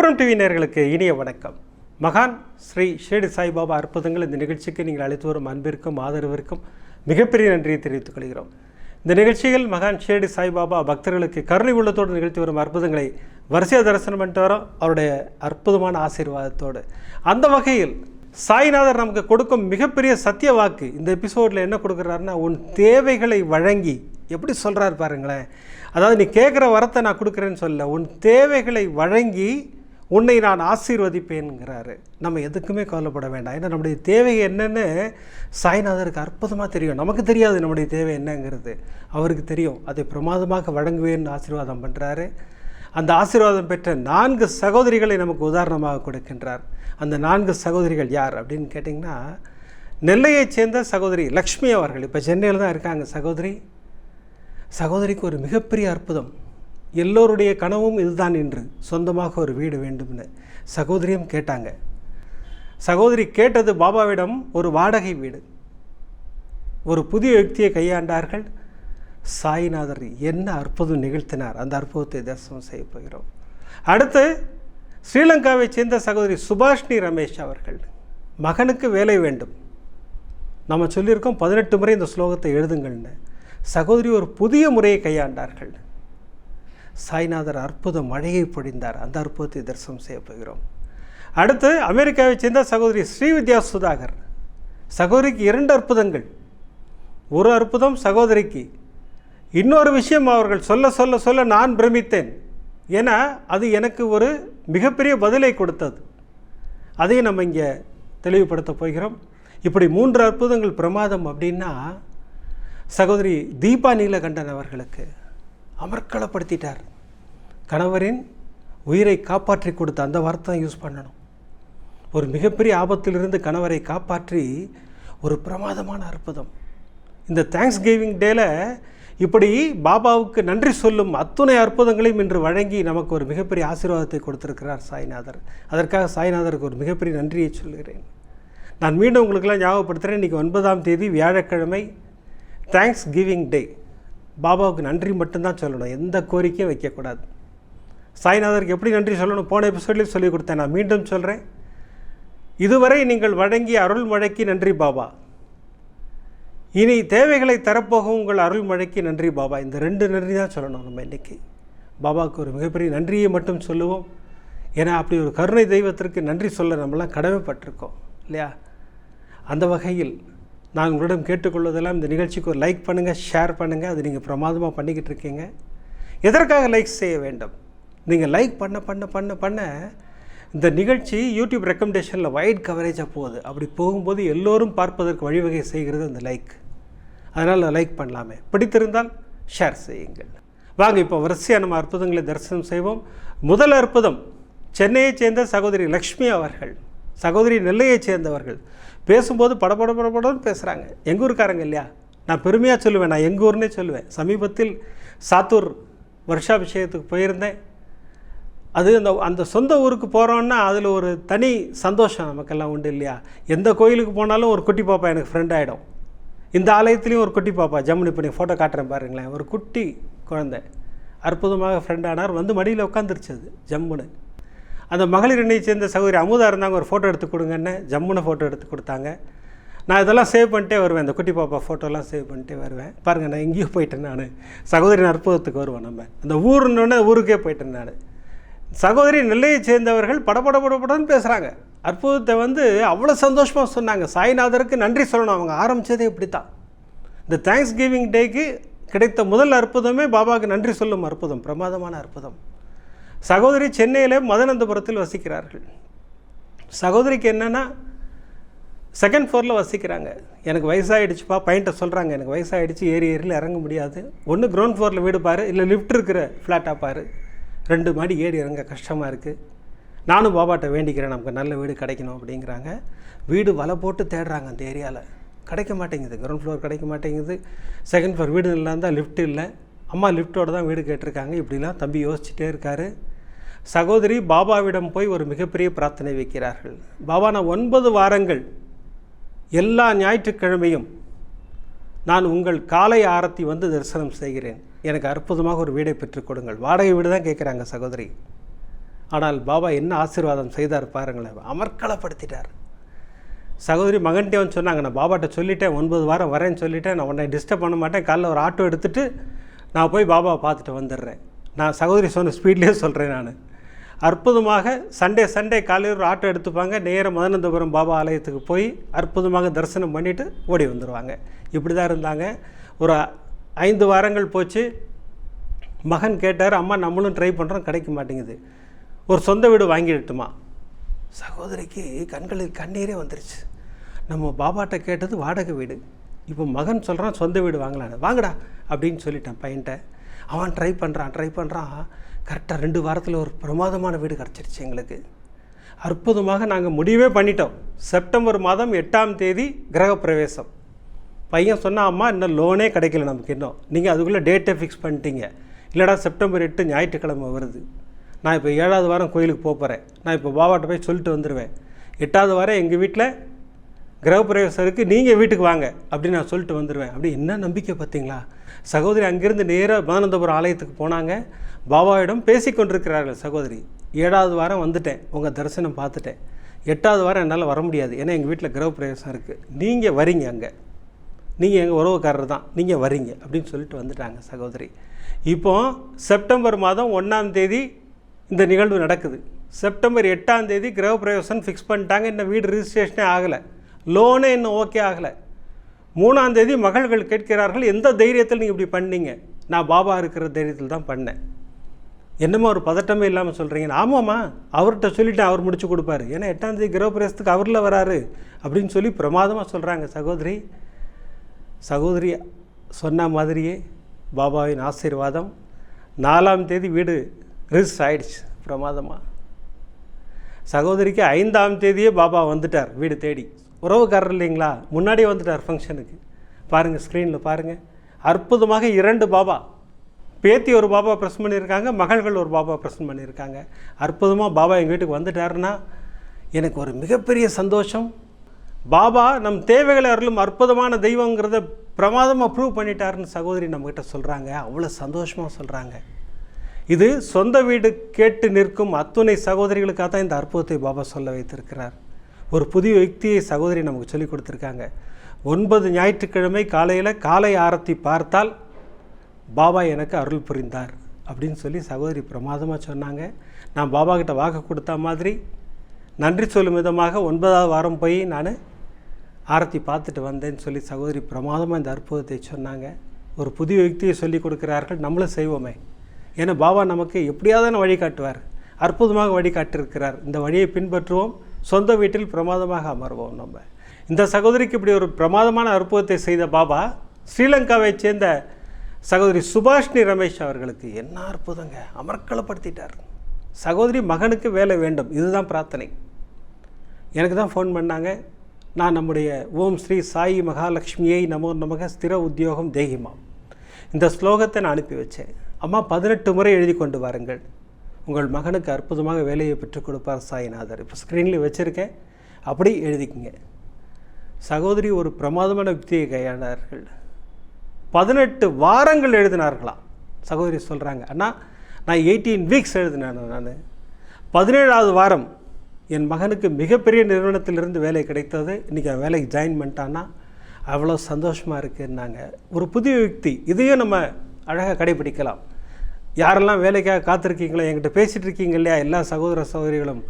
கோபுரம் டிவி நேர்களுக்கு இனிய வணக்கம். மகான் ஸ்ரீ ஷேடு சாய்பாபா அற்புதங்கள் இந்த நிகழ்ச்சிக்கு நீங்கள் அழைத்து வரும் அன்பிற்கும் ஆதரவிற்கும் மிகப்பெரிய நன்றியை தெரிவித்துக் கொள்கிறோம். இந்த நிகழ்ச்சியில் மகான் ஷேடு சாய்பாபா பக்தர்களுக்கு கருணை உள்ளத்தோடு நிகழ்த்தி வரும் அற்புதங்களை வரிசையாக தரிசனம் பண்ணிட்டு வரோம். அவருடைய அற்புதமான ஆசீர்வாதத்தோடு. அந்த வகையில் சாய்நாதர் நமக்கு கொடுக்கும் மிகப்பெரிய சத்திய வாக்கு இந்த எபிசோடில் என்ன கொடுக்குறாருன்னா உன் தேவைகளை வழங்கி. எப்படி சொல்கிறாரு பாருங்களேன். அதாவது நீ கேட்குற வரத்தை நான் கொடுக்குறேன்னு சொல்ல உன் தேவைகளை வழங்கி உன்னை நான் ஆசீர்வதிப்பேன்ங்கிறாரு. நம்ம எதுக்குமே கவலைப்பட வேண்டாம். ஏன்னா நம்முடைய தேவை என்னன்னு சாய்நாதருக்கு அற்புதமாக தெரியும். நமக்கு தெரியாது நம்முடைய தேவை என்னங்கிறது. அவருக்கு தெரியும். அதை பிரமாதமாக வழங்குவேன்னு ஆசீர்வாதம் பண்ணுறாரு அந்த ஆசீர்வாதம் பெற்ற நான்கு சகோதரிகளை நமக்கு உதாரணமாக கொடுக்கின்றார். அந்த நான்கு சகோதரிகள் யார் அப்படின்னு கேட்டிங்கன்னா நெல்லையைச் சேர்ந்த சகோதரி லக்ஷ்மி அவர்கள். இப்போ சென்னையில் தான் இருக்காங்க சகோதரி. சகோதரிக்கு ஒரு மிகப்பெரிய அற்புதம். எல்லோருடைய கனவும் இதுதான் என்று சொந்தமாக ஒரு வீடு வேண்டும்னு சகோதரியும் கேட்டாங்க. சகோதரி கேட்டது பாபாவிடம் ஒரு வாடகை வீடு. ஒரு புதிய யுக்தியை கையாண்டார்கள். சாய்நாதர் என்ன அற்புதம் நிகழ்த்தினார். அந்த அற்புதத்தை தரிசனம் செய்ய போகிறோம். அடுத்து ஸ்ரீலங்காவைச் சேர்ந்த சகோதரி சுபாஷ்னி ரமேஷ் அவர்கள் மகனுக்கு வேலை வேண்டும். நம்ம சொல்லியிருக்கோம் பதினெட்டு முறை இந்த ஸ்லோகத்தை எழுதுங்கள்னு. சகோதரி ஒரு புதிய முறையை கையாண்டார்கள். சாய்நாதர் அற்புத மழையை பொழிந்தார். அந்த அற்புதத்தை தரிசனம் செய்ய போகிறோம். அடுத்து அமெரிக்காவைச் சேர்ந்த சகோதரி ஸ்ரீவித்யா சுதாகர். சகோதரிக்கு இரண்டு அற்புதங்கள். ஒரு அற்புதம் சகோதரிக்கு. இன்னொரு விஷயம் அவர்கள் சொல்ல சொல்ல சொல்ல நான் பிரமித்தேன். ஏன்னா அது எனக்கு ஒரு மிகப்பெரிய பதிலை கொடுத்தது. அதையும் நம்ம இங்கே தெளிவுபடுத்த போகிறோம். இப்படி மூன்று அற்புதங்கள் பிரமாதம் அப்படின்னா சகோதரி தீபா நீலகண்டன் அவர்களுக்கு அமர்க்களப்படுத்திட்டார். கணவரின் உயிரை காப்பாற்றி கொடுத்த அந்த வார்த்தை யூஸ் பண்ணணும். ஒரு மிகப்பெரிய ஆபத்திலிருந்து கணவரை காப்பாற்றி ஒரு பிரமாதமான அற்புதம். இந்த தேங்க்ஸ் கிவிங் டேல இப்படி பாபாவுக்கு நன்றி சொல்லும் அத்துணை அற்புதங்களையும் இன்று வழங்கி நமக்கு ஒரு மிகப்பெரிய ஆசீர்வாதத்தை கொடுத்திருக்கிறார் சாய்நாதர். அதற்காக சாய்நாதருக்கு ஒரு மிகப்பெரிய நன்றியை சொல்கிறேன் நான் மீண்டும் உங்களுக்கெல்லாம் ஞாபகப்படுத்துகிறேன் இன்றைக்கி ஒன்பதாம் தேதி வியாழக்கிழமை தேங்க்ஸ் கிவிங் டே பாபாவுக்கு நன்றி மட்டும்தான் சொல்லணும். எந்த கோரிக்கையும் வைக்கக்கூடாது. சாய்நாதருக்கு எப்படி நன்றி சொல்லணும்? போன எபிசோட்லேயும் சொல்லி கொடுத்தேன். நான் மீண்டும் சொல்கிறேன் இதுவரை நீங்கள் வழங்கிய அருள் மழைக்கு நன்றி பாபா. இனி தேவைகளை தரப்போகும் உங்கள் அருள் மழைக்கு நன்றி பாபா. இந்த ரெண்டு நன்றி தான் சொல்லணும் நம்ம இன்றைக்கி பாபாவுக்கு ஒரு மிகப்பெரிய நன்றியை மட்டும் சொல்லுவோம். ஏன்னா அப்படி ஒரு கருணை தெய்வத்திற்கு நன்றி சொல்ல நம்மளாம் கடமைப்பட்டிருக்கோம் இல்லையா? அந்த வகையில் நான் உங்களிடம் கேட்டுக்கொள்வதெல்லாம் இந்த நிகழ்ச்சிக்கு ஒரு லைக் பண்ணுங்கள் ஷேர் பண்ணுங்கள் அது நீங்கள் பிரமாதமாக பண்ணிக்கிட்டு இருக்கீங்க. எதற்காக லைக் செய்ய வேண்டும்? நீங்கள் லைக் பண்ண பண்ண பண்ண பண்ண இந்த நிகழ்ச்சி யூடியூப் ரெக்கமெண்டேஷனில் வைட் கவரேஜாக போகுது. அப்படி போகும்போது எல்லோரும் பார்ப்பதற்கு வழிவகை செய்கிறது அந்த லைக் அதனால் லைக் பண்ணலாமே. பிடித்திருந்தால் ஷேர் செய்யுங்கள். வாங்க இப்போ வரிசையாக நம்ம அற்புதங்களை தரிசனம் செய்வோம். முதல் அற்புதம் சென்னையைச் சேர்ந்த சகோதரி லக்ஷ்மி அவர்கள். சகோதரி நெல்லையைச் சேர்ந்தவர்கள். பேசும்போது படபட படபடன்னு பேசுகிறாங்க எங்கள் ஊருக்காரங்க இல்லையா? நான் பெருமையாக சொல்லுவேன். நான் எங்கள் ஊர்னே சொல்லுவேன். சமீபத்தில் சாத்தூர் வருஷாபிஷேகத்துக்கு போயிருந்தேன். அது அந்த அந்த சொந்த ஊருக்கு போகிறோன்னா அதில் ஒரு தனி சந்தோஷம் நமக்கெல்லாம் உண்டு இல்லையா? எந்த கோயிலுக்கு போனாலும் ஒரு குட்டி பாப்பா எனக்கு ஃப்ரெண்ட் ஆகிடும் இந்த ஆலயத்துலேயும் ஒரு குட்டி பாப்பா ஜம்முனி பண்ணி ஃபோட்டோ காட்டுறேன் பாருங்களேன். ஒரு குட்டி குழந்தை. அற்புதமாக ஃப்ரெண்ட் ஆனார். வந்து மடியில் உட்காந்துருச்சு அது ஜம்முன்னு அந்த மகளிர் இணையை சேர்ந்த சகோதரி அமுதா இருந்தாங்க. ஒரு ஃபோட்டோ எடுத்து கொடுங்கன்னு ஜம்முன்னு ஃபோட்டோ எடுத்து கொடுத்தாங்க. நான் இதெல்லாம் சேவ் பண்ணிட்டே வருவேன். இந்த குட்டி பாப்பா ஃபோட்டோலாம் சேவ் பண்ணிட்டே வருவேன். பாருங்கள் நான் எங்கேயோ போயிட்டேன் நான். சகோதரின் அற்புதத்துக்கு வருவேன் நம்ம. அந்த ஊருன்னொன்னே ஊருக்கே போயிட்டேன் நான். சகோதரி நெல்லையைச் சேர்ந்தவர்கள் படபட படபடன்னு பேசுகிறாங்க அற்புதத்தை வந்து அவ்வளோ சந்தோஷமாக சொன்னாங்க. சாய்நாதருக்கு நன்றி சொல்லணும். அவங்க ஆரம்பித்ததே இப்படி தான் இந்த தேங்க்ஸ் கிவிங் டேக்கு கிடைத்த முதல் அற்புதமே பாபாவுக்கு நன்றி சொல்லும் அற்புதம் பிரமாதமான அற்புதம். சகோதரி சென்னையில் மதனந்தபுரத்தில் வசிக்கிறார்கள். சகோதரிக்கு என்னென்னா செகண்ட் ஃப்ளோரில் வசிக்கிறாங்க. எனக்கு வயசாகிடுச்சுப்பா பையன்ட்ட சொல்கிறாங்க எனக்கு வயசாகிடுச்சு ஏறி ஏறியில் இறங்க முடியாது. ஒன்று கிரவுண்ட் ஃப்ளோரில் வீடு பாரு இல்லை லிஃப்ட் இருக்கிற ஃப்ளாட்டாக பாரு. ரெண்டு மாடி ஏறி இறங்க கஷ்டமாக இருக்குது நானும் பாபாட்ட வேண்டிக்கிறேன் நமக்கு நல்ல வீடு கிடைக்கணும் அப்படிங்கிறாங்க. வீடு வலை போட்டு தேடுறாங்க அந்த ஏரியாவில் கிடைக்க மாட்டேங்குது. கிரவுண்ட் ஃப்ளோர் கிடைக்க மாட்டேங்குது. செகண்ட் ஃப்ளோர் வீடு இல்லை இருந்தால் லிஃப்ட் இல்லை. அம்மா லிஃப்ட்டோடு தான் வீடு கேட்டிருக்காங்க. இப்படிலாம் தம்பி யோசிச்சுட்டே இருக்கார். சகோதரி பாபாவிடம் போய் ஒரு மிகப்பெரிய பிரார்த்தனை வைக்கிறார்கள். பாபா நான் ஒன்பது வாரங்கள் எல்லா ஞாயிற்றுக்கிழமையும் நான் உங்கள் காலை ஆரத்தி வந்து தரிசனம் செய்கிறேன். எனக்கு அற்புதமாக ஒரு வீடை பெற்றுக் கொடுங்கள். வாடகை வீடு தான் கேட்குறாங்க சகோதரி. ஆனால் பாபா என்ன ஆசீர்வாதம் செய்தார் பாருங்களேன். அமர்களப்படுத்திட்டார் சகோதரி மகன்கிட்ட வந்து சொன்னாங்க நான் பாபாட்ட சொல்லிட்டேன் ஒன்பது வாரம் வரேன்னு சொல்லிட்டேன். நான் உன்னை டிஸ்டர்ப் பண்ண மாட்டேன். காலைல ஒரு ஆட்டோ எடுத்துகிட்டு நான் போய் பாபாவை பார்த்துட்டு வந்துடுறேன். நான் சகோதரி சொன்ன ஸ்பீட்லேயே சொல்கிறேன் நான். அற்புதமாக சண்டே சண்டே காலையில் ஒரு ஆட்டோ எடுத்துப்பாங்க. நேராக மதனந்தபுரம் பாபா ஆலயத்துக்கு போய் அற்புதமாக தரிசனம் பண்ணிவிட்டு ஓடி வந்துடுவாங்க இப்படி தான் இருந்தாங்க. ஒரு ஐந்து வாரங்கள் போச்சு. மகன் கேட்டார் அம்மா நம்மளும் ட்ரை பண்ணுறோம் கிடைக்க மாட்டேங்குது. ஒரு சொந்த வீடு வாங்கிடட்டுமா? சகோதரிக்கு கண்களில் கண்ணீரே வந்துருச்சு. நம்ம பாபாட்ட கேட்டது வாடகை வீடு. இப்போ மகன் சொல்கிறான் சொந்த வீடு வாங்கலான்னு. வாங்கடா அப்படின்னு சொல்லிட்டேன் பையன்ட்ட. அவன் ட்ரை பண்ணுறான் ட்ரை பண்ணுறான் கரெக்டாக ரெண்டு வாரத்தில் ஒரு பிரமாதமான வீடு கிடச்சிருச்சு எங்களுக்கு. அற்புதமாக நாங்கள் முடிவே பண்ணிட்டோம். செப்டம்பர் மாதம் எட்டாம் தேதி கிரகப்பிரவேசம். பையன் சொன்னால் அம்மா இன்னும் லோனே கிடைக்கல நமக்கு இன்னும். நீங்கள் அதுக்குள்ளே டேட்டை ஃபிக்ஸ் பண்ணிட்டீங்க. இல்லைடா செப்டம்பர் எட்டு ஞாயிற்றுக்கிழமை வருது. நான் இப்போ ஏழாவது வாரம் கோயிலுக்கு போக போகிறேன் நான் இப்போ பாபாட்ட போய் சொல்லிட்டு வந்துடுவேன் எட்டாவது வாரம் எங்கள் வீட்டில் கிரகப்பிரவேசம் இருக்குது நீங்கள் வீட்டுக்கு வாங்க அப்படின்னு நான் சொல்லிட்டு வந்துடுவேன் அப்படி என்ன நம்பிக்கை பார்த்தீங்களா? சகோதரி அங்கேருந்து நேராக மானந்தபுரம் ஆலயத்துக்கு போனாங்க. பாபாவிடம் பேசிக்கொண்டிருக்கிறார்கள் சகோதரி. ஏழாவது வாரம் வந்துட்டேன். உங்கள் தரிசனம் பார்த்துட்டேன். எட்டாவது வாரம் என்னால் வர முடியாது. ஏன்னா எங்கள் வீட்டில் கிரகப்பிரவேசம் இருக்குது நீங்கள் வரீங்க அங்கே. நீங்கள் எங்கள் உறவுக்காரர் தான் நீங்கள் வரீங்க அப்படின்னு சொல்லிட்டு வந்துட்டாங்க சகோதரி. இப்போ செப்டம்பர் மாதம் ஒன்றாம் தேதி இந்த நிகழ்வு நடக்குது. செப்டம்பர் எட்டாம் தேதி கிரகப்பிரவேசம் ஃபிக்ஸ் பண்ணிட்டாங்க இன்னும் வீடு ரிஜிஸ்ட்ரேஷனே ஆகலை. லோனே இன்னும் ஓகே ஆகலை. மூணாம் தேதி மகள்கள் கேட்கிறார்கள் எந்த தைரியத்தில் நீங்கள் இப்படி பண்ணீங்க? நான் பாபா இருக்கிற தைரியத்தில் தான் பண்ணேன். என்னமோ ஒரு பதட்டமே இல்லாமல் சொல்கிறீங்க ஆமாம்மா அவர்கிட்ட சொல்லிவிட்டு அவர் முடிச்சு கொடுப்பாரு. ஏன்னா எட்டாம் தேதி கிரகப்பிரவேசத்துக்கு அவரில் வராரு அப்படின்னு சொல்லி பிரமாதமாக சொல்கிறாங்க சகோதரி. சகோதரி சொன்ன மாதிரியே பாபாவின் ஆசீர்வாதம். நாலாம் தேதி வீடு ரிஜிஸ்டர் ஆயிடுச்சு பிரமாதமாக சகோதரிக்கு ஐந்தாம் தேதியே பாபா வந்துட்டார் வீடு தேடி. உறவுக்காரர் இல்லைங்களா? முன்னாடியே வந்துட்டார் ஃபங்க்ஷனுக்கு. பாருங்கள் ஸ்க்ரீனில் பாருங்கள் அற்புதமாக இரண்டு பாபா. பேத்தி ஒரு பாபா ப்ரெஸ் பண்ணியிருக்காங்க மகள்கள் ஒரு பாபா ப்ரெஸ் பண்ணியிருக்காங்க. அற்புதமாக பாபா எங்கள் வீட்டுக்கு வந்துட்டாருன்னா எனக்கு ஒரு மிகப்பெரிய சந்தோஷம். பாபா நம் தேவைகளை அருளும் அற்புதமான தெய்வங்கிறத பிரமாதமாக ப்ரூவ் பண்ணிட்டாருன்னு சகோதரி நம்மக்கிட்ட சொல்கிறாங்க அவ்வளோ சந்தோஷமாக சொல்கிறாங்க இது சொந்த வீடு கேட்டு நிற்கும் அத்துணை சகோதரிகளுக்காக தான் இந்த அற்புதத்தை பாபா சொல்ல வைத்திருக்கிறார். ஒரு புதிய யுக்தியை சகோதரி நமக்கு சொல்லிக் கொடுத்துருக்காங்க. ஒன்பது ஞாயிற்றுக்கிழமை காலையில் காலை ஆரத்தி பார்த்தால் பாபா எனக்கு அருள் புரிந்தார் அப்படின்னு சொல்லி சகோதரி பிரமாதமாக சொன்னாங்க. நான் பாபா கிட்ட வாக்கு கொடுத்த மாதிரி நன்றி சொல்லும் விதமாக ஒன்பதாவது வாரம் போய் நான் ஆரத்தி பார்த்துட்டு வந்தேன்னு சொல்லி சகோதரி பிரமாதமாக இந்த அற்புதத்தை சொன்னாங்க. ஒரு புதிய யுக்தியை சொல்லி கொடுக்கிறார்கள். நம்மளும் செய்வோமே. ஏன்னா பாபா நமக்கு எப்படியாவது வழிகாட்டுவார் அற்புதமாக வழிகாட்டிருக்கிறார் இந்த வழியை பின்பற்றுவோம். சொந்த வீட்டில் பிரமாதமாக அமர்வோம் நம்ம. இந்த சகோதரிக்கு இப்படி ஒரு பிரமாதமான அற்புதத்தை செய்த பாபா ஸ்ரீலங்காவைச் சேர்ந்த சகோதரி சுபாஷ்னி ரமேஷ் அவர்களுக்கு என்ன அற்புதங்க. அமர்க்களப்படுத்திட்டார் சகோதரி மகனுக்கு வேலை வேண்டும். இதுதான் பிரார்த்தனை. எனக்கு தான் ஃபோன் பண்ணாங்க. நான் நம்முடைய ஓம் ஸ்ரீ சாயி மகாலட்சுமியை நமோ நமக ஸ்திர உத்தியோகம் தேகிமா இந்த ஸ்லோகத்தை நான் அனுப்பி வச்சேன். அம்மா பதினெட்டு முறை எழுதி கொண்டு வாருங்கள். உங்கள் மகனுக்கு அற்புதமாக வேலையை பெற்றுக் கொடுப்பார் சாய்நாதர். இப்போ ஸ்க்ரீனில் வச்சுருக்கேன். அப்படி எழுதிக்கிங்க. சகோதரி ஒரு பிரமாதமான யுக்தியை கையாண்டார்கள். பதினெட்டு வாரங்கள் எழுதினார்களாம் சகோதரி சொல்கிறாங்க அண்ணா நான் எயிட்டீன் வீக்ஸ் எழுதினேன் நான். பதினேழாவது வாரம் என் மகனுக்கு மிகப்பெரிய நிறுவனத்திலிருந்து வேலை கிடைத்தது. இன்றைக்கி அவன் வேலைக்கு ஜாயின் பண்ணிட்டான்னா அவ்வளோ சந்தோஷமாக இருக்குன்னாங்க. ஒரு புதிய யுக்தி. இதையும் நம்ம அழகாக கடைபிடிக்கலாம். யாரெல்லாம் வேலைக்காக காத்திருக்கீங்களோ என்கிட்ட பேசிகிட்டு இருக்கீங்க இல்லையா எல்லா சகோதர சகோதரிகளும்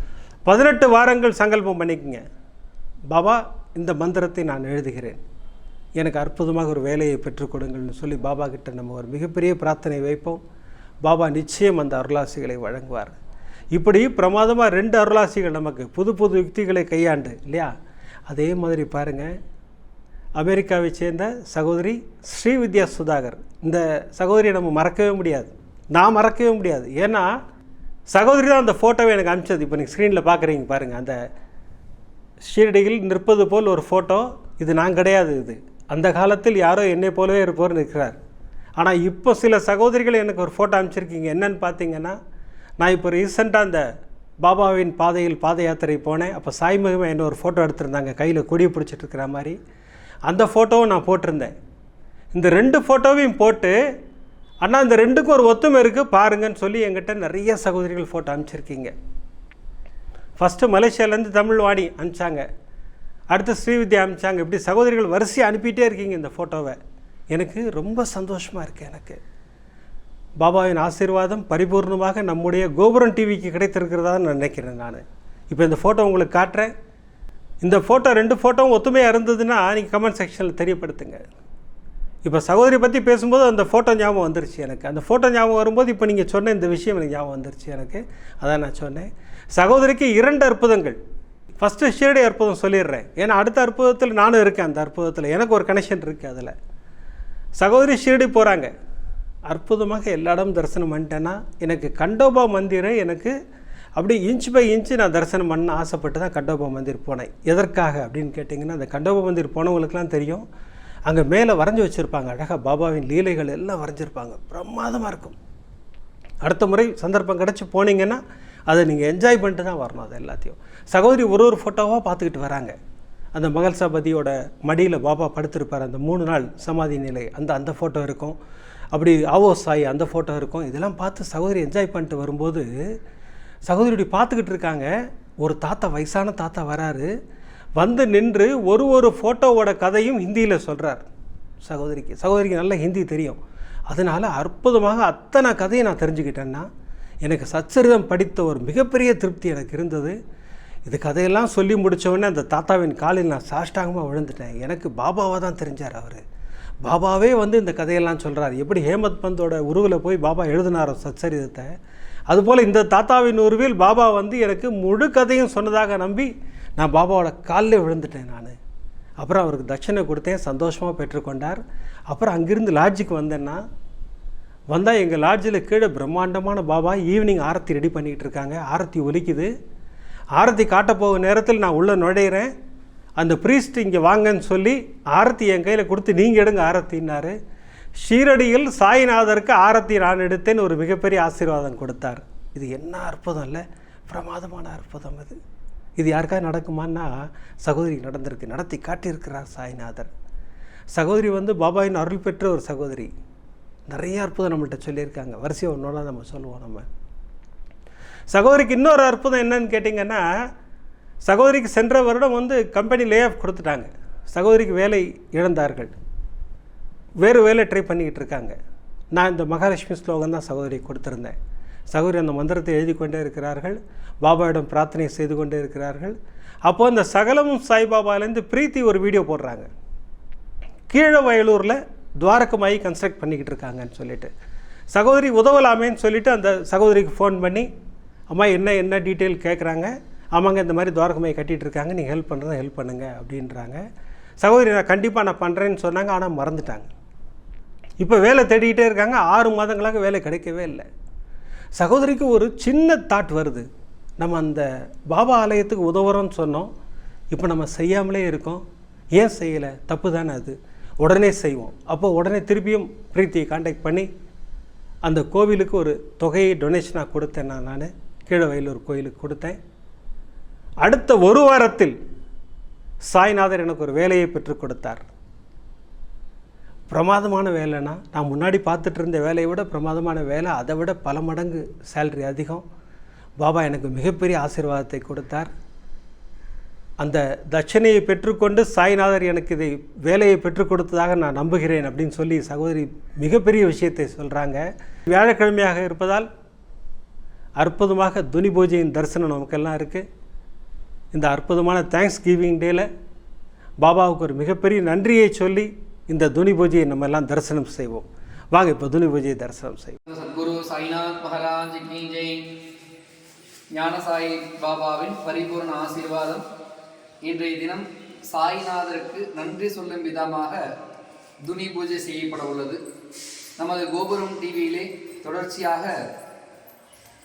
பதினெட்டு வாரங்கள் சங்கல்பம் பண்ணிக்கங்க. பாபா இந்த மந்திரத்தை நான் எழுதுகிறேன். எனக்கு அற்புதமாக ஒரு வேலையை பெற்றுக் கொடுங்கள்னு சொல்லி பாபா கிட்ட நம்ம ஒரு மிகப்பெரிய பிரார்த்தனை வைப்போம். பாபா நிச்சயம் அந்த அருளாசிகளை வழங்குவார். இப்படி பிரமாதமாக ரெண்டு அருளாசிகள் நமக்கு புது புது யுக்திகளை கையாண்டு இல்லையா? அதே மாதிரி பாருங்கள் அமெரிக்காவை சேர்ந்த சகோதரி ஸ்ரீவித்யா சுதாகர். இந்த சகோதரியை நம்ம மறக்கவே முடியாது. நான் மறக்கவே முடியாது. ஏன்னா சகோதரி தான் அந்த ஃபோட்டோவை எனக்கு அனுப்பிச்சது. இப்போ நீங்கள் ஸ்க்ரீனில் பார்க்குறீங்க பாருங்கள் அந்த ஷீரடியில் நிற்பது போல் ஒரு ஃபோட்டோ இது நான் கிடையாது இது. அந்த காலத்தில் யாரோ என்னை போலவே இருப்போர் நிற்கிறார். ஆனால் இப்போ சில சகோதரிகள் எனக்கு ஒரு ஃபோட்டோ அனுப்பிச்சிருக்கீங்க. என்னன்னு பார்த்தீங்கன்னா நான் இப்போ ரீசெண்டாக அந்த பாபாவின் பாதையில் பாத யாத்திரை போனேன். அப்போ சாய் மகிமை என்ன ஒரு ஃபோட்டோ எடுத்திருந்தாங்க. கையில் கொடி பிடிச்சிட்ருக்கிற மாதிரி. அந்த ஃபோட்டோவும் நான் போட்டிருந்தேன். இந்த ரெண்டு ஃபோட்டோவையும் போட்டு அண்ணா இந்த ரெண்டுக்கும் ஒரு ஒத்துமை இருக்குது பாருங்கன்னு சொல்லி என்கிட்ட நிறைய சகோதரிகள் ஃபோட்டோ அனுப்பிச்சிருக்கீங்க. ஃபஸ்ட்டு மலேசியாவிலேருந்து தமிழ் வாணி அனுப்பிச்சாங்க. அடுத்து ஸ்ரீவித்யா அனுப்பிச்சாங்க. இப்படி சகோதரிகள் வரிசையாக அனுப்பிட்டே இருக்கீங்க இந்த ஃபோட்டோவை எனக்கு ரொம்ப சந்தோஷமாக இருக்குது எனக்கு. பாபாவின் ஆசீர்வாதம் பரிபூர்ணமாக நம்முடைய கோபுரம் டிவிக்கு கிடைத்திருக்கிறதா நான் நினைக்கிறேன் நான். இப்போ இந்த ஃபோட்டோ உங்களுக்கு காட்டுறேன். இந்த ஃபோட்டோ ரெண்டு ஃபோட்டோவும் ஒத்துமையாக இருந்ததுன்னா நீங்கள் கமெண்ட் செக்ஷனில் தெரியப்படுத்துங்க. இப்போ சகோதரி பற்றி பேசும்போது அந்த ஃபோட்டோ ஞாபகம் வந்துருச்சு எனக்கு. அந்த ஃபோட்டோ ஞாபகம் வரும்போது இப்போ நீங்கள் சொன்ன இந்த விஷயம் எனக்கு ஞாபகம் வந்துருச்சு எனக்கு. அதான் நான் சொன்னேன். சகோதரிக்கு இரண்டு அற்புதங்கள். ஃபஸ்ட்டு ஷீரடி அற்புதம் சொல்லிடுறேன். ஏன்னா அடுத்த அற்புதத்தில் நானும் இருக்கேன். அந்த அற்புதத்தில் எனக்கு ஒரு கனெக்ஷன் இருக்குது அதில். சகோதரி ஷீரடி போகிறாங்க அற்புதமாக எல்லா இடம் தரிசனம் பண்ணிட்டேன்னா எனக்கு கண்டோபா மந்திரை எனக்கு அப்படியே இன்ச் பை இன்ச்சு நான் தரிசனம் பண்ண ஆசைப்பட்டு தான் கண்டோபா மந்திர் போனேன். எதற்காக அப்படின்னு கேட்டிங்கன்னா அந்த கண்டோபா மந்திர் போனவங்களுக்குலாம் தெரியும். அங்கே மேலே வரைஞ்சி வச்சுருப்பாங்க அழகாக பாபாவின் லீலைகள் எல்லாம் வரைஞ்சிருப்பாங்க. பிரமாதமாக இருக்கும். அடுத்த முறை சந்தர்ப்பம் கிடச்சி போனீங்கன்னா அதை நீங்கள் என்ஜாய் பண்ணிட்டு தான் வரணும் அது எல்லாத்தையும். சகோதரி ஒரு ஒரு ஃபோட்டோவாக பார்த்துக்கிட்டு வராங்க. அந்த மகள் சபதியோட மடியில் பாபா படுத்திருப்பார். அந்த மூணு நாள் சமாதி நிலை அந்த அந்த ஃபோட்டோ இருக்கும். அப்படி ஆவோ சாய் அந்த ஃபோட்டோ இருக்கும். இதெல்லாம் பார்த்து சகோதரி என்ஜாய் பண்ணிட்டு வரும்போது சகோதரி இப்படி பார்த்துக்கிட்டு இருக்காங்க. ஒரு தாத்தா வயசான தாத்தா வராரு. வந்து நின்று ஒரு ஒரு ஃபோட்டோவோட கதையும் ஹிந்தியில் சொல்கிறார் சகோதரிக்கு சகோதரிக்கு நல்ல ஹிந்தி தெரியும். அதனால் அற்புதமாக அத்தனை கதையை நான் தெரிஞ்சுக்கிட்டேன்னா எனக்கு சச்சரிதம் படித்த ஒரு மிகப்பெரிய திருப்தி எனக்கு இருந்தது. இது கதையெல்லாம் சொல்லி முடித்தவொடனே அந்த தாத்தாவின் காலில் நான் சாஷ்டாங்கமாக விழுந்துட்டேன். எனக்கு பாபாவாக தான் தெரிஞ்சார் அவர். பாபாவே வந்து இந்த கதையெல்லாம் சொல்கிறார் எப்படி ஹேமத் பந்தோட உருவில் போய் பாபா எழுதினாரோ சச்சரிதத்தை அதுபோல் இந்த தாத்தாவின் உருவில் பாபா வந்து எனக்கு முழு கதையும் சொன்னதாக நம்பி நான் பாபாவோட காலில் விழுந்துட்டேன் நான். அப்புறம் அவருக்கு தட்சணை கொடுத்தேன் சந்தோஷமாக பெற்றுக்கொண்டார் அப்புறம் அங்கிருந்து லாட்ஜுக்கு வந்தேன்னா வந்தால் எங்கள் லாட்ஜில் கீழே பிரம்மாண்டமான பாபா ஈவினிங் ஆரத்தி ரெடி பண்ணிக்கிட்டு இருக்காங்க. ஆரத்தி ஒலிக்குது. ஆரத்தி காட்ட நேரத்தில் நான் உள்ளே நுழையிறேன். அந்த ப்ரீஸ்ட் இங்கே வாங்கன்னு சொல்லி ஆரத்தி என் கையில் கொடுத்து நீங்கள் எடுங்க ஆரத்தின்னாரு ஷீரடியில் சாய்நாதருக்கு ஆரத்தி நான் எடுத்தேன்னு ஒரு மிகப்பெரிய ஆசீர்வாதம் கொடுத்தார். இது என்ன அற்புதம் இல்லை? பிரமாதமான அற்புதம் இது. இது யாருக்காவது நடக்குமான்னா சகோதரி நடந்திருக்கு. நடத்தி காட்டியிருக்கிறார் சாய்நாதர். சகோதரி வந்து பாபாயின் அருள் பெற்ற ஒரு சகோதரி. நிறைய அற்புதம் நம்மள்கிட்ட சொல்லியிருக்காங்க. வரிசையை ஒன்றோட நம்ம சொல்லுவோம் நம்ம. சகோதரிக்கு இன்னொரு அற்புதம் என்னன்னு கேட்டிங்கன்னா சகோதரிக்கு சென்ற வருடம் வந்து கம்பெனி லே ஆஃப் கொடுத்துட்டாங்க. சகோதரிக்கு வேலை இழந்தார்கள். வேறு வேலை ட்ரை பண்ணிக்கிட்டு இருக்காங்க. நான் இந்த மகாலட்சுமி ஸ்லோகம் தான் சகோதரி கொடுத்துருந்தேன். சகோதரி அந்த மந்திரத்தை எழுதி கொண்டே இருக்கிறார்கள். பாபாவிடம் பிரார்த்தனை செய்து கொண்டே இருக்கிறார்கள். அப்போது இந்த சகலமும் சாய்பாபாலேருந்து பிரீத்தி ஒரு வீடியோ போடுறாங்க. கீழே வயலூரில் துவாரகமாயி கன்ஸ்ட்ரக்ட் பண்ணிக்கிட்டு இருக்காங்கன்னு சொல்லிட்டு. சகோதரி உதவலாமேன்னு சொல்லிட்டு அந்த சகோதரிக்கு ஃபோன் பண்ணி அம்மா என்ன என்ன டீட்டெயில் கேட்குறாங்க ஆமாங்க இந்த மாதிரி துவாரகமையை கட்டிகிட்டு இருக்காங்க. நீங்கள் ஹெல்ப் பண்ணுறதா ஹெல்ப் பண்ணுங்கள் அப்படின்றாங்க. சகோதரி நான் கண்டிப்பாக நான் பண்ணுறேன்னு சொன்னாங்க ஆனால் மறந்துட்டாங்க. இப்போ வேலை தேடிக்கிட்டே இருக்காங்க. ஆறு மாதங்களாக வேலை கிடைக்கவே இல்லை. சகோதரிக்கு ஒரு சின்ன தாட் வருது. நம்ம அந்த பாபா ஆலயத்துக்கு உதவுறோம்னு சொன்னோம். இப்போ நம்ம செய்யாமலே இருக்கோம். ஏன் செய்யலை? தப்பு தானே அது. உடனே செய்வோம். அப்போ உடனே திருப்பியும் பிரீத்தியை காண்டாக்ட் பண்ணி அந்த கோவிலுக்கு ஒரு தொகையை டொனேஷனாக கொடுத்தேன் நான். நான் கீழே வயலூர் கோயிலுக்கு கொடுத்தேன். அடுத்த ஒரு வாரத்தில் சாய்நாதர் எனக்கு ஒரு வேலையை பெற்றுக் கொடுத்தார். பிரமாதமான வேலைன்னா நான் முன்னாடி பார்த்துட்டு இருந்த வேலையை விட பிரமாதமான வேலை அதை விட பல மடங்கு சேல்ரி அதிகம். பாபா எனக்கு மிகப்பெரிய ஆசீர்வாதத்தை கொடுத்தார். அந்த தட்சணையை பெற்றுக்கொண்டு சாய்நாதர் எனக்கு இதை வேலையை பெற்றுக் கொடுத்ததாக நான் நம்புகிறேன் அப்படின்னு சொல்லி சகோதரி மிகப்பெரிய விஷயத்தை சொல்கிறாங்க வியாழக்கிழமையாக இருப்பதால் அற்புதமாக துனி பூஜையின் தரிசனம் நமக்கெல்லாம் இருக்குது இந்த அற்புதமான தேங்க்ஸ் கிவிங் டேல பாபாவுக்கு ஒரு மிகப்பெரிய நன்றியை சொல்லி இந்த துனி பூஜையை நம்ம எல்லாம் தரிசனம் செய்வோம். வாங்க இப்போ துனி பூஜையை தரிசனம் செய்வோம். சத்குரு சாய்நாத் மகாராஜ் கி ஜெய். ஞான சாய் பாபாவின் பரிபூர்ண ஆசீர்வாதம். இன்றைய தினம் சாய்நாதருக்கு நன்றி சொல்லும் விதமாக துனி பூஜை செய்யப்பட உள்ளது. நமது கோபுரம் டிவியிலே தொடர்ச்சியாக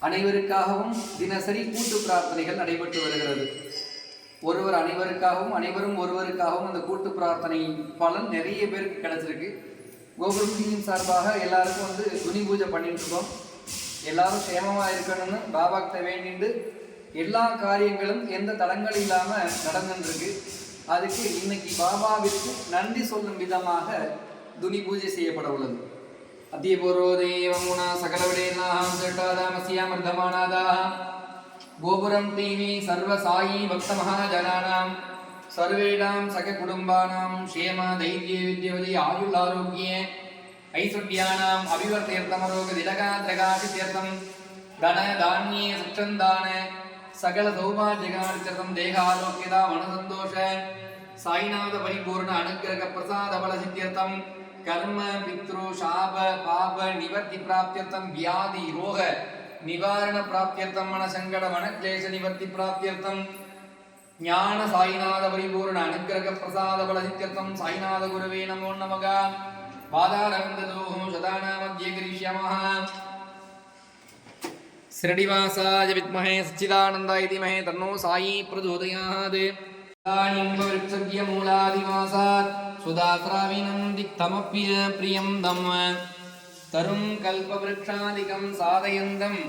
அனைவருக்காகவும் தினசரி கூட்டு பிரார்த்தனைகள் நடைபெற்று வருகிறது. ஒருவர் அனைவருக்காகவும் அனைவரும் ஒருவருக்காகவும் அந்த கூட்டு பிரார்த்தனை பலன் நிறைய பேருக்கு கிடைச்சிருக்கு. கோபுரம் சார்பாக எல்லாருக்கும் வந்து துணி பூஜை பண்ணிட்டு இருக்கோம். எல்லாரும் சேமமாக இருக்கணும்னு பாபாக்கிட்ட வேண்டிட்டு எல்லா காரியங்களும் எந்த தடங்கள் இல்லாமல் நடந்துருக்கு அதுக்கு இன்னைக்கு பாபாவிற்கு நன்றி சொல்லும் விதமாக துணி பூஜை செய்யப்பட உள்ளது. அதிபுரோ தேவமுனா சகலவிடேனாம் திருட்டாதாமசியாமர்தமானாதாம் கோபுரம் தீவி சர்வசாயி பக்த மகாஜனானாம் சர்வேடாம் சக குடும்பானாம் க்ஷேமா தைரிய வித்யவதி ஆயுள்ளாரோக்கிய ஐஸ்வர்யானாம் அபிவர்த்தீர்த்தமரோக திலகா திரகாபி தீர்த்தம் தன தானிய சுற்றந்தான சகல சௌபாஜிகார்த்தம் தேகாரோக்கியதா மனசந்தோஷ சாய்நாத பரிபூர்ண அனுகிரக பிரசாத பல சித்தியர்த்தம் कर्म पितृ शाप पाप निवर्ति प्राप्त्यर्थम व्याधि रोग निवारण प्राप्त्यर्थम मन संकट मन क्लेश निवर्ति प्राप्त्यर्थम ज्ञान साईनाथ परिपूर्ण अनुग्रह प्रसाद बल सिद्ध्यर्थम साईनाथ गुरवे नमो नमः पादारविन्ददोः शताना मध्ये करिष्यामः शिरडिवासाय विद्महे सच्चिदानन्दाय धीमहि तन्नो இன்பவிருட்சக்கிய மூலாதிவாசாத் சுதாசிராவினம் திக்தமப்பிய பிரியம் தம் தரும் கல்பவிருட்சாதிகம் சாதயந்தம்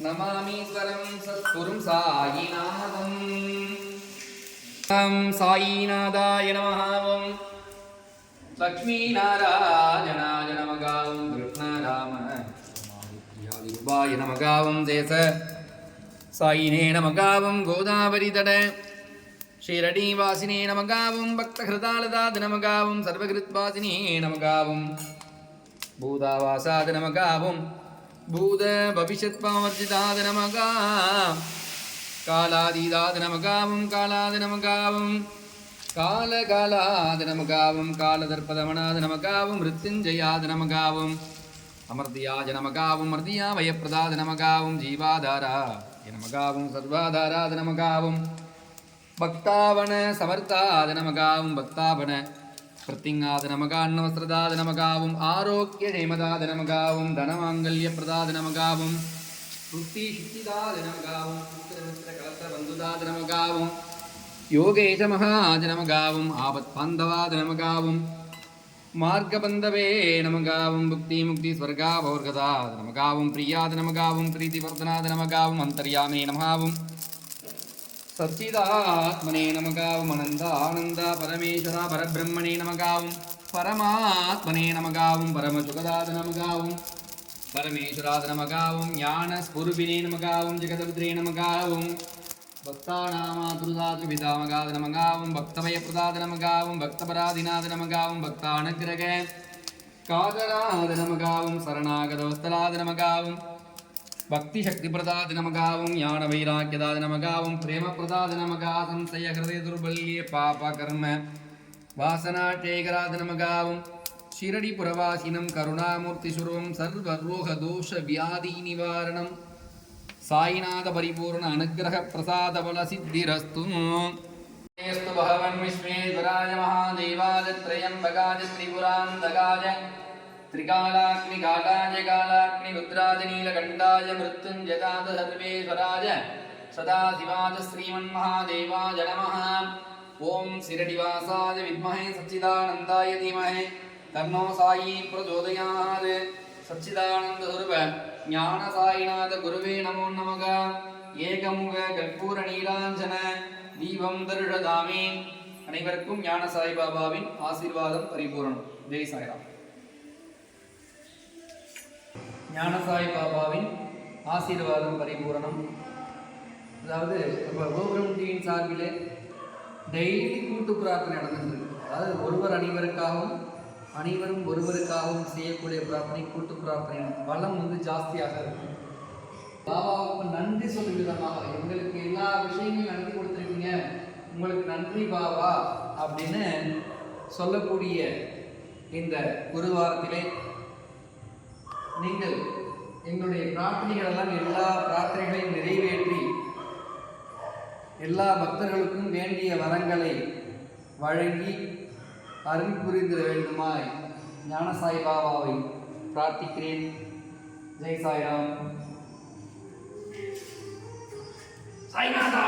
நமாமீஸ்வரம் சத்குரும் சாயிநாதம் சாயிநாதாய நமஹாவம் லக்ஷ்மீநாராயணாய நமகாவும் கிருஷ்ணராம ரூபாய நமகாவும் தேச சாயினே நமகாவும் கோதாவரி தட ஸ்ரீரடிவாசினே நமகாவும் பக்தஹிருதாலதாத் நமகாவும் சர்வகிருத்வாசினே நமகாவும். பூதாவாசாது நமகாவும் பூத பவிஷத் பாவர்ஜிதாத் நமகா நமகாவும் காலாது நமகாவும். கால காலாது நமகாவும் காலதர்பதமனாது நமகாவும் மிருத்யுஞ்சயாது நமகாவும். அமர்தியாஜ நமகாவும் மர்தியா வயப்பிரதாது நமகாவும் ஜீவாதாரா நமகாவும் சர்வாதாராத நமகாவும். பக்தாவன சமர்த்தாத நமகாவும் பக்தாவன பிரத்திங்காத நமகான்னவஸ்திரதாத நமகாவும். ஆரோக்கிய ஜெயமதாத நமகாவும். தனமாங்கல்ய பிரதாத நமகாவும். புத்தி சித்திதாத நமகாவும். புத்திரமித்திர கலத்திர பந்துதாத நமகாவும். யோகேஷ மகாஜ நமகாவும். ஆபத் பாந்தவாத நமகாவும். மார்க்கபந்தவே நமகாவும். புக்தி முக்தி ஸ்வர்கா பௌர்கதாத் நமகாவும். பிரியாத் நமகாவும். பிரீதி வர்தனாத் நமகாவும். அந்தர்யாமே நமகாவும். சச்சிதாத்மனே நமகாவும் அனந்த ஆனந்தா பரமேஸ்வரா பரபிரம்மணே நமகாவும் பரமாத்மனே நமகாவும் பரமசுகதாத நமகாவும் பரமேஸ்வராத நமகாவும் ஞான ஸ்புருபினே நமகாவும் ஜெகதபுத்ரே நமகாவும் பக்தானாமாதுருதாதிபிதாமகாத நமகாவும் பக்தமயப்பிரதாத நமகாவும் பக்தபராதிநாத நமகாவும் பக்தானுகிரக காதராத நமகாவும் சரணாகதவஸ்தலாத நமகாவும் பக்தி சக்தி பிரதாதி நமகாவும் ஞான வைராக்கியதாதி நமகாவும் பிரேம பிரதாதி நமகா சம்சய ஹிருதய துர்பல்யே பாப கர்ம வாசனா டேகராதி நமகாவும் ஷிரடி புரவாசினம் கருணாமூர்த்தி சுரவம் சர்வரோக தோஷ வியாதி நிவாரணம் சாயிநாத பரிபூர்ண அனுகிரக பிரசாத பல சித்திரஸ்து பகவன் விஸ்வேஸ்வராய மகாதேவாஜ திரையம்பகாஜ திரிபுராந்தகாஜ त्रिपुरान्तकाय त्रिकालाग्निकालाय कालाग्निरुद्राय नीलकण्ठाय मृत्युञ्जयाद सर्वेश्वराय सदाशिवाय श्रीमन्महादेवाय नमः ॐ शिरडिवासाय विद्महे सच्चिदानन्दाय धीमहि तन्नो साई प्रचोदयात् सच्चिदानंद स्वरूप ஞான சாயிநாத குருவே நமோ நமக ஏகமுக கற்பூர நீலாஞ்சன தீபம் தருஷதாமே அனைவருக்கும் ஞான சாய்பாபாவின் ஆசீர்வாதம் பரிபூரணம் ஜெய் சாய்ராம் ஞானசாய் பாபாவின் ஆசீர்வாதம் பரிபூரணம். அதாவது இப்போ கோபுரம் டிவியின் சார்பிலே டெய்லி கூட்டு பிரார்த்தனை நடந்துருக்கு அதாவது ஒருவர் அனைவருக்காகவும் அனைவரும் ஒருவருக்காகவும் செய்யக்கூடிய பிரார்த்தனை கூட்டு பிரார்த்தனை பலம் வந்து ஜாஸ்தியாக இருக்கும் பாபாவுக்கு நன்றி சொல்லும் விதமாக எங்களுக்கு எல்லா விஷயங்களையும் நன்றி கொடுத்துருக்கீங்க. உங்களுக்கு நன்றி பாபா அப்படின்னு சொல்லக்கூடிய இந்த குருவாரத்திலே நீங்கள் எங்களுடைய பிரார்த்தனைகள் எல்லாம் எல்லா பிரார்த்தனைகளையும் நிறைவேற்றி எல்லா பக்தர்களுக்கும் வேண்டிய வரங்களை வழங்கி அருள் புரிந்திட வேண்டுமாய் ஞானசாய் பாபாவை பிரார்த்திக்கிறேன். ஜெய் சாய்ராம். சாய்நாதா.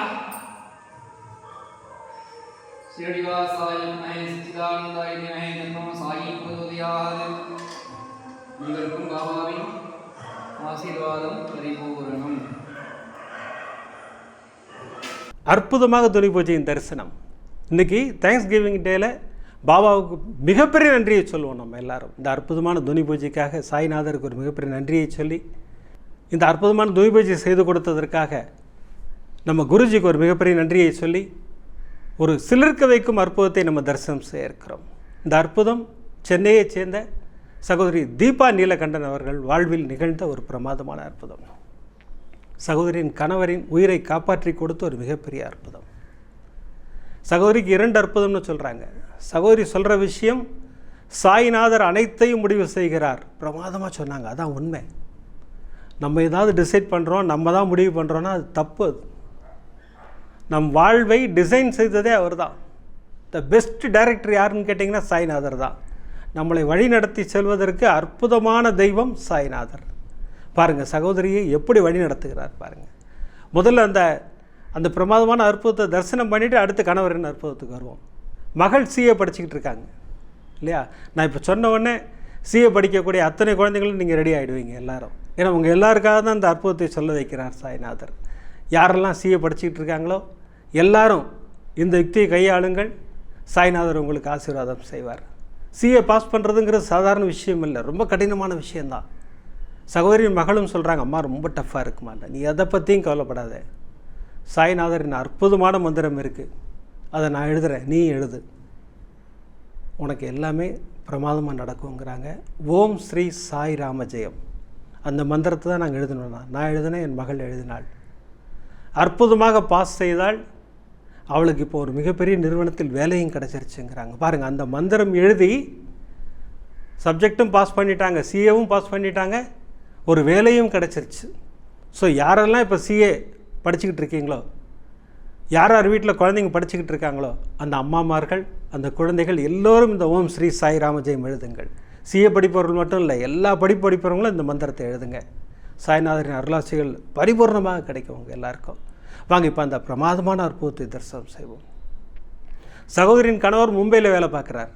மஹே சச்சிதானந்தாய மஹே நன்னோ சாயி பிரதோதயாத் உங்களுக்கும் பாபாவின் ஆசீர்வாதம் பரிபூரணம் அற்புதமாக துணி பூஜையின் தரிசனம். இன்னைக்கு தேங்க்ஸ் கிவிங் டேல பாபாவுக்கு மிகப்பெரிய நன்றியை சொல்லுவோம் நம்ம எல்லாரும். இந்த அற்புதமான துணி பூஜைக்காக சாய்நாதருக்கு ஒரு மிகப்பெரிய நன்றியை சொல்லி இந்த அற்புதமான துணி பூஜை செய்து கொடுத்ததற்காக நம்ம குருஜிக்கு ஒரு மிகப்பெரிய நன்றியை சொல்லி ஒரு சிலிர்க்க வைக்கும் அற்புதத்தை நம்ம தரிசனம் செய்ய இருக்கிறோம். இந்த அற்புதம் சென்னையைச் சேர்ந்த சகோதரி தீபா நீலகண்டன் அவர்கள் வாழ்வில் நிகழ்ந்த ஒரு பிரமாதமான அற்புதம். சகோதரியின் கணவரின் உயிரை காப்பாற்றி கொடுத்த ஒரு மிகப்பெரிய அற்புதம். சகோதரிக்கு இரண்டு அற்புதம்னு சொல்கிறாங்க சகோதரி சொல்கிற விஷயம் சாய்நாதர் அனைத்தையும் முடிவு செய்கிறார். பிரமாதமாக சொன்னாங்க. அதான் உண்மை. நம்ம ஏதாவது டிசைட் பண்ணுறோம் நம்ம தான் முடிவு பண்ணுறோன்னா அது தப்பு அது. நம் வாழ்வை டிசைன் செய்ததே அவர் தான் த பெஸ்ட் டைரக்டர் யாருன்னு கேட்டிங்கன்னா சாய்நாதர் தான். நம்மளை வழிநடத்தி செல்வதற்கு அற்புதமான தெய்வம் சாய்நாதர். பாருங்கள் சகோதரியை எப்படி வழி நடத்துகிறார் பாருங்கள் முதல்ல அந்த அந்த பிரமாதமான அற்புதத்தை தரிசனம் பண்ணிவிட்டு அடுத்து கணவரின் அற்புதத்துக்கு வருவோம் மகள் சிஏ படிச்சுக்கிட்டு இருக்காங்க இல்லையா? நான் இப்போ சொன்ன உடனே சிஏ படிக்கக்கூடிய அத்தனை குழந்தைங்களும் நீங்கள் ரெடி ஆகிடுவீங்க எல்லாரும். ஏன்னா உங்கள் எல்லாருக்காக தான் அந்த அற்புதத்தை சொல்ல வைக்கிறார் சாய்நாதர். யாரெல்லாம் சிஏ படிச்சுக்கிட்டு இருக்காங்களோ எல்லாரும் இந்த யுக்தியை கையாளுங்கள். சாய்நாதர் உங்களுக்கு ஆசீர்வாதம் செய்வார். சிஏ பாஸ் பண்ணுறதுங்கிறது சாதாரண விஷயம் இல்லை. ரொம்ப கடினமான விஷயந்தான் சகோதரி மகளும் சொல்கிறாங்க அம்மா ரொம்ப டஃப்பாக இருக்குமா இல்லை நீ எதை பற்றியும் கவலைப்படாத. சாய்நாதரின் அற்புதமான மந்திரம் இருக்குது அதை நான் எழுதுகிறேன் நீ எழுது. உனக்கு எல்லாமே பிரமாதமாக நடக்குங்கிறாங்க ஓம் ஸ்ரீ சாய் ராம ஜெயம். அந்த மந்திரத்தை தான் நாங்கள் எழுதணும்னா நான் எழுதினேன் என் மகள் எழுதினாள். அற்புதமாக பாஸ் செய்தால் அவளுக்கு இப்போ ஒரு மிகப்பெரிய நிறுவனத்தில் வேலையும் கிடச்சிருச்சுங்கிறாங்க. பாருங்கள் அந்த மந்திரம் எழுதி சப்ஜெக்டும் பாஸ் பண்ணிட்டாங்க சிஏவும் பாஸ் பண்ணிட்டாங்க ஒரு வேலையும் கிடச்சிருச்சு. ஸோ யாரெல்லாம் இப்போ சிஏ படிச்சுக்கிட்டு இருக்கீங்களோ யார் யார் வீட்டில் குழந்தைங்க படிச்சுக்கிட்டு இருக்காங்களோ அந்த அம்மாமார்கள் அந்த குழந்தைகள் எல்லோரும் இந்த ஓம் ஸ்ரீ சாய் ராமஜெயம் எழுதுங்கள். சிஏ படிப்பவர்கள் மட்டும் இல்லை எல்லா படிப்பு படிப்பவர்களும் இந்த மந்திரத்தை எழுதுங்க. சாய்நாதரின் அருளாசிகள் பரிபூர்ணமாக கிடைக்கும் உங்கள் எல்லாருக்கும். வாங்க இப்போ அந்த பிரமாதமான அற்புதத்தை தரிசனம் செய்வோம். சகோதரின் கணவர் மும்பையில் வேலை பார்க்குறார்.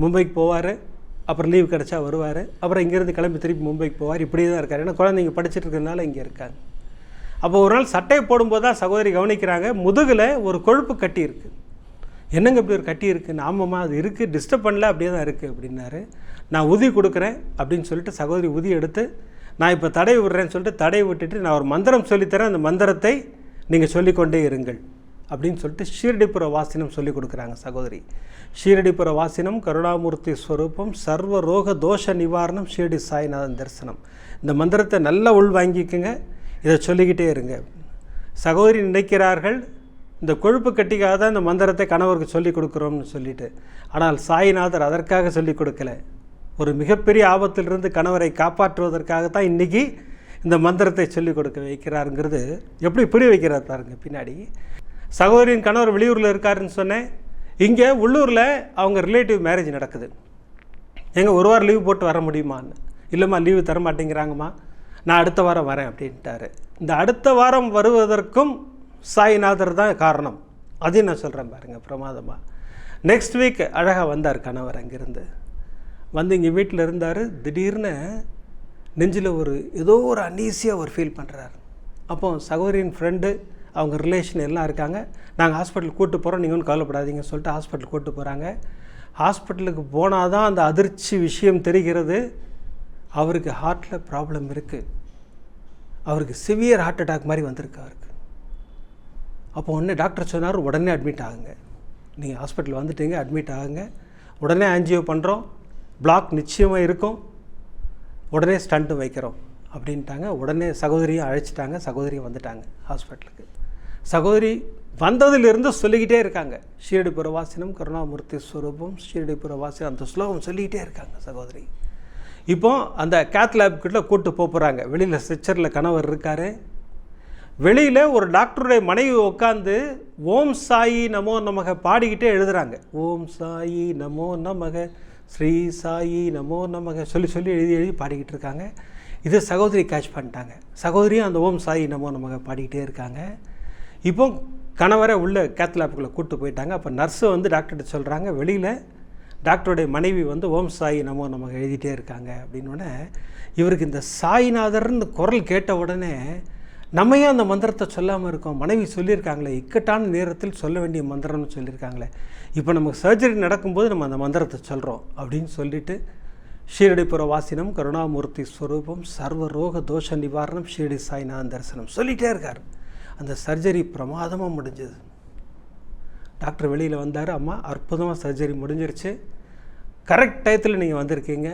மும்பைக்கு போவார் அப்புறம் லீவ் கிடச்சா வருவார் அப்புறம் இங்கேருந்து கிளம்பி திருப்பி மும்பைக்கு போவார். இப்படியே தான் இருக்கார். ஏன்னா குழந்தைங்க படிச்சுட்டு இருக்கிறதுனால இங்கே இருக்காங்க அப்போ ஒரு நாள் சட்டையை போடும்போது தான் சகோதரி கவனிக்கிறாங்க முதுகில் ஒரு கொழுப்பு கட்டி இருக்குது என்னங்க இப்படி ஒரு கட்டி இருக்குது ஆமாம்மா அது இருக்குது டிஸ்டர்ப் பண்ணல அப்படியே தான் இருக்குது அப்படின்னாரு. நான் உதி கொடுக்குறேன் அப்படின்னு சொல்லிட்டு சகோதரி உதி எடுத்து நான் இப்போ தடை விடுறேன்னு சொல்லிட்டு தடை விட்டுட்டு நான் ஒரு மந்திரம் சொல்லித்தரேன் அந்த மந்திரத்தை நீங்கள் சொல்லிக்கொண்டே இருங்கள் அப்படின்னு சொல்லிட்டு ஷீரடிப்புற வாசினம் சொல்லி கொடுக்குறாங்க சகோதரி. ஷீரடிப்புற வாசினம் கருணாமூர்த்தி ஸ்வரூபம் சர்வ ரோக தோஷ நிவாரணம் ஷீரடி சாய்நாதன் தரிசனம். இந்த மந்திரத்தை நல்லா உள்வாங்கிக்கோங்க இதை சொல்லிக்கிட்டே இருங்க. சகோதரி நினைக்கிறார்கள் இந்த கொழுப்பு கட்டிக்காக தான் இந்த மந்திரத்தை கணவருக்கு சொல்லி கொடுக்குறோம்னு சொல்லிட்டு. ஆனால் சாய்நாதர் அதற்காக சொல்லிக் கொடுக்கல. ஒரு மிகப்பெரிய ஆபத்திலிருந்து கணவரை காப்பாற்றுவதற்காக தான் இன்றைக்கி இந்த மந்திரத்தை சொல்லிக் கொடுக்க வைக்கிறாருங்கிறது. எப்படி புரிய வைக்கிறார் பாருங்க பின்னாடி. சகோதரியின் கணவர் வெளியூரில் இருக்காருன்னு சொன்னேன். இங்கே உள்ளூரில் அவங்க ரிலேட்டிவ் மேரேஜ் நடக்குது. எங்க ஒரு வாரம் லீவு போட்டு வர முடியுமான்னு. இல்லைம்மா லீவு தர மாட்டேங்கிறாங்கம்மா. நான் அடுத்த வாரம் வரேன் அப்படின்ட்டாரு. இந்த அடுத்த வாரம் வருவதற்கும் சாய்நாதர் தான் காரணம். அதையும் நான் சொல்கிறேன் பாருங்கள் பிரமாதமாக நெக்ஸ்ட் வீக் அழகாக வந்தார் கணவர் அங்கேருந்து. வந்து இங்கே வீட்டில் இருந்தார் திடீர்னு நெஞ்சில் ஒரு ஏதோ ஒரு அன்னீசியாக ஒரு ஃபீல் பண்ணுறாரு அப்போ சகோதரியின் ஃப்ரெண்டு அவங்க ரிலேஷன் எல்லாம் இருக்காங்க. நாங்கள் ஹாஸ்பிட்டல் கூப்பிட்டு போகிறோம் நீங்கள் ஒன்றும் கவலைப்படாதீங்கன்னு சொல்லிட்டு ஹாஸ்பிட்டல் கூப்பிட்டு போகிறாங்க ஹாஸ்பிட்டலுக்கு போனால் தான் அந்த அதிர்ச்சி விஷயம் தெரிகிறது. அவருக்கு ஹார்ட்டில் ப்ராப்ளம் இருக்குது அவருக்கு சிவியர் ஹார்ட் அட்டாக் மாதிரி வந்திருக்கு அவருக்கு. அப்போ உடனே டாக்டர் சொன்னார் உடனே அட்மிட் ஆகுங்க. நீங்கள் ஹாஸ்பிட்டல் வந்துட்டீங்க அட்மிட் ஆகுங்க. உடனே ஆன்ஜியோ பண்ணுறோம் பிளாக் நிச்சயமாக இருக்கும். உடனே ஸ்டண்ட்டு வைக்கிறோம். அப்படின்ட்டாங்க. உடனே சகோதரியை அழைச்சிட்டாங்க. சகோதரியும் வந்துட்டாங்க ஹாஸ்பிட்டலுக்கு. சகோதரி வந்ததுலேருந்து சொல்லிக்கிட்டே இருக்காங்க. ஷீரடி புறவாசினம் கருணாமூர்த்தி ஸ்வரூபம் ஷீரடி புறவாசினம் அந்த ஸ்லோகம் சொல்லிக்கிட்டே இருக்காங்க சகோதரி. இப்போ அந்த கேத் லேப்கிட்ட கூப்பிட்டு போக போகிறாங்க வெளியில் ஸ்ட்ரெச்சரில் கணவர் இருக்கார். வெளியில் ஒரு டாக்டருடைய மனைவி உட்காந்து ஓம் சாயி நமோ நமக பாடிக்கிட்டே எழுதுறாங்க. ஓம் சாயி நமோ நமக. ஸ்ரீ சாயி நமோ நமக சொல்லி சொல்லி எழுதி எழுதி பாடிக்கிட்டு இருக்காங்க. இது சகோதரி கேட்ச் பண்ணிட்டாங்க. சகோதரியும் அந்த ஓம் சாயி நமோ நமக பாடிக்கிட்டே இருக்காங்க. இப்போ கணவரை உள்ள கேத் லேப்புக்குள்ளே கூப்பிட்டு போயிட்டாங்க. அப்போ நர்ஸு வந்து டாக்டர்கிட்ட சொல்கிறாங்க வெளியில் டாக்டருடைய மனைவி வந்து ஓம் சாய் நமோ நமக்கு எழுதிட்டே இருக்காங்க. அப்படின்னோடனே இவருக்கு இந்த சாய்நாதர்னு குரல் கேட்ட உடனே நம்ம ஏன் அந்த மந்திரத்தை சொல்லாமல் இருக்கோம்? மனைவி சொல்லியிருக்காங்களே இக்கட்டான நேரத்தில் சொல்ல வேண்டிய மந்திரம்னு சொல்லியிருக்காங்களே. இப்போ நமக்கு சர்ஜரி நடக்கும்போது நம்ம அந்த மந்திரத்தை சொல்கிறோம் அப்படின்னு சொல்லிட்டு ஷீரடிபுர வாசினம் கருணாமூர்த்தி ஸ்வரூபம் சர்வ ரோக தோஷ நிவாரணம் ஷீரடி சாய்நாதன் தரிசனம் சொல்லிகிட்டே இருக்கார். அந்த சர்ஜரி பிரமாதமாக முடிஞ்சது. டாக்டர் வெளியில் வந்தார் அம்மா அற்புதமாக சர்ஜரி முடிஞ்சிருச்சு. கரெக்ட் டயத்தில் நீங்கள் வந்திருக்கீங்க.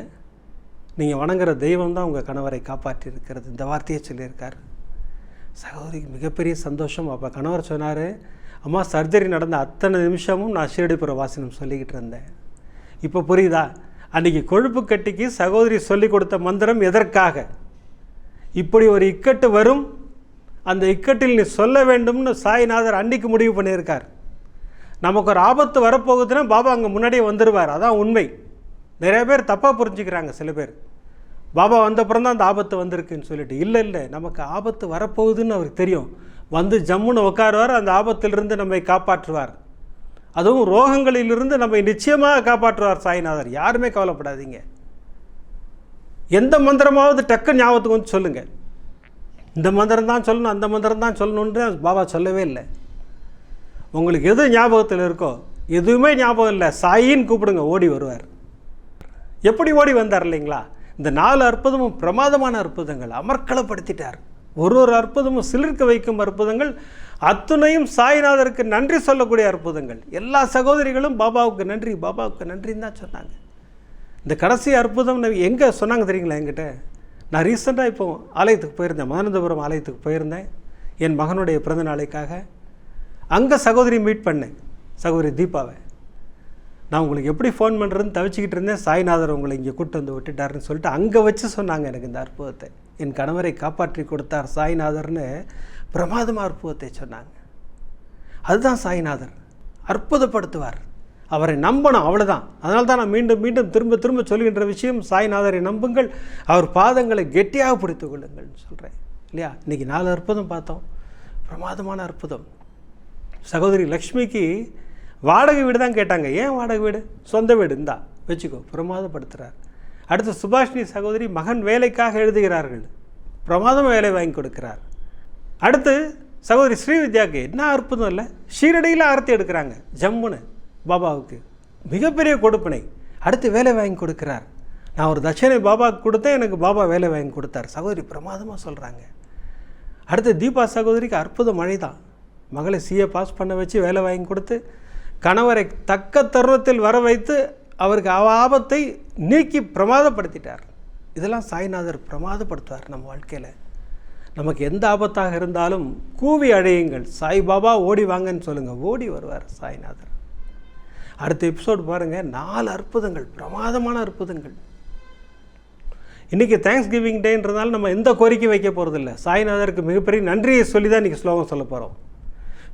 நீங்கள் வணங்குற தெய்வம் தான் உங்கள் கணவரை காப்பாற்றி இருக்கிறது இந்த வார்த்தையை சொல்லியிருக்கார். சகோதரிக்கு மிகப்பெரிய சந்தோஷம். அப்போ கணவர் சொன்னார் அம்மா சர்ஜரி நடந்த அத்தனை நிமிஷமும் நான் ஷீரடிபுர வாசனம் சொல்லிக்கிட்டு இருந்தேன். இப்போ புரியுதா? அன்றைக்கி கொழுப்பு கட்டிக்கு சகோதரி சொல்லி கொடுத்த மந்திரம் எதற்காக? இப்படி ஒரு இக்கட்டு வரும். அந்த இக்கட்டில் நீ சொல்ல வேண்டும்னு சாய்நாதர் அன்னைக்கு முடிவு பண்ணியிருக்கார். நமக்கு ஒரு ஆபத்து வரப்போகுதுன்னா பாபா அங்கே முன்னாடியே வந்துடுவார் அதான் உண்மை. நிறைய பேர் தப்பாக புரிஞ்சுக்கிறாங்க சில பேர். பாபா வந்தப்புறம் தான் அந்த ஆபத்து வந்திருக்குன்னு சொல்லிட்டு இல்லை இல்லை நமக்கு ஆபத்து வரப்போகுதுன்னு அவருக்கு தெரியும். வந்து ஜம்முன்னு உட்காருவார் அந்த ஆபத்திலிருந்து நம்மை காப்பாற்றுவார். அதுவும் ரோகங்களிலிருந்து நம்மை நிச்சயமாக காப்பாற்றுவார் சாய்நாதர். யாருமே கவலைப்படாதீங்க. எந்த மந்திரமாவது டக்கு ஞாபகத்துக்கு வந்து சொல்லுங்கள் இந்த மந்திரம் தான் சொல்லணும் அந்த மந்திரம் தான் சொல்லணுன்ற பாபா சொல்லவே இல்லை. உங்களுக்கு எது ஞாபகத்தில் இருக்கோ எதுவுமே ஞாபகம் இல்லை. சாயின்னு கூப்பிடுங்க ஓடி வருவார். எப்படி ஓடி வந்தார் இல்லைங்களா? இந்த நாலு அற்புதமும் பிரமாதமான அற்புதங்கள் அமர்க்களப்படுத்திட்டார். ஒரு ஒரு அற்புதமும் சிலிர்க்க வைக்கும் அற்புதங்கள் அத்துணையும் சாய்நாதருக்கு நன்றி சொல்லக்கூடிய அற்புதங்கள். எல்லா சகோதரிகளும் பாபாவுக்கு நன்றி பாபாவுக்கு நன்றின்னு தான் சொன்னாங்க. இந்த கடைசி அற்புதம் எங்கே சொன்னாங்க தெரியுங்களா என்கிட்ட? நான் ரீசெண்டாக இப்போ ஆலயத்துக்கு போயிருந்தேன் மானந்தபுரம் ஆலயத்துக்கு போயிருந்தேன் என் மகனுடைய பிறந்த நாளைக்காக. அங்கே சகோதரி மீட் பண்ணேன் சகோதரி தீபாவை. நான் உங்களுக்கு எப்படி ஃபோன் பண்ணுறதுன்னு தவிச்சிக்கிட்டு இருந்தேன். சாய்நாதர் உங்களை இங்கே கூட்டு வந்து விட்டுட்டாருன்னு சொல்லிட்டு அங்கே வச்சு சொன்னாங்க எனக்கு இந்த அற்புதத்தை. என் கணவரை காப்பாற்றி கொடுத்தார் சாய்நாதர்னு பிரமாதமாக அற்புதத்தை சொன்னாங்க. அதுதான் சாய்நாதர். அற்புதப்படுத்துவார். அவரை நம்பணும் அவ்வளோதான் அதனால தான் நான் மீண்டும் மீண்டும் திரும்ப திரும்ப சொல்கின்ற விஷயம் சாய்நாதரை நம்புங்கள் அவர் பாதங்களை கெட்டியாக பிடித்து கொள்ளுங்கள்னு சொல்கிறேன் இல்லையா? இன்றைக்கி நாலு அற்புதம் பார்த்தோம். பிரமாதமான அற்புதம். சகோதரி லக்ஷ்மிக்கு வாடகை வீடு தான் கேட்டாங்க. ஏன் வாடகை வீடு? சொந்த வீடு. இருந்தா வச்சுக்கோ. பிரமாதப்படுத்துகிறார் அடுத்து சுபாஷினி சகோதரி மகன் வேலைக்காக எழுதுகிறார்கள். பிரமாதம் வேலை வாங்கி கொடுக்கிறார். அடுத்து சகோதரி ஸ்ரீவித்யாவுக்கு என்ன அற்புதம் இல்லை? ஷீரடியில் ஆரத்தி எடுக்கிறாங்க. ஜம்முன்னு பாபாவுக்கு. மிகப்பெரிய கொடுப்பினை. அடுத்து வேலை வாங்கி கொடுக்கிறார். நான் ஒரு தட்சணை பாபாவுக்கு கொடுத்தேன் எனக்கு பாபா வேலை வாங்கி கொடுத்தார். சகோதரி பிரமாதமாக சொல்கிறாங்க அடுத்து தீபா சகோதரிக்கு அற்புத மழை தான் மகளை சிஏ பாஸ் பண்ண வச்சு வேலை வாங்கி கொடுத்து கணவரை தக்க தருணத்தில் வர வைத்து அவருக்கு அவ ஆபத்தை நீக்கி பிரமாதப்படுத்திட்டார். இதெல்லாம் சாய்நாதர் பிரமாதப்படுத்துவார் நம்ம வாழ்க்கையில். நமக்கு எந்த ஆபத்தாக இருந்தாலும் கூவி அழையுங்கள். சாய்பாபா ஓடி வாங்கன்னு சொல்லுங்கள் ஓடி வருவார் சாய்நாதர். அடுத்த எபிசோடு பாருங்கள் நாலு அற்புதங்கள் பிரமாதமான அற்புதங்கள். இன்றைக்கி தேங்க்ஸ் கிவிங் டேன்றதால நம்ம எந்த கோரிக்கை வைக்க போகிறதில்ல சாய்நாதருக்கு மிகப்பெரிய நன்றியை சொல்லி தான் இன்றைக்கி ஸ்லோகம் சொல்ல போகிறோம்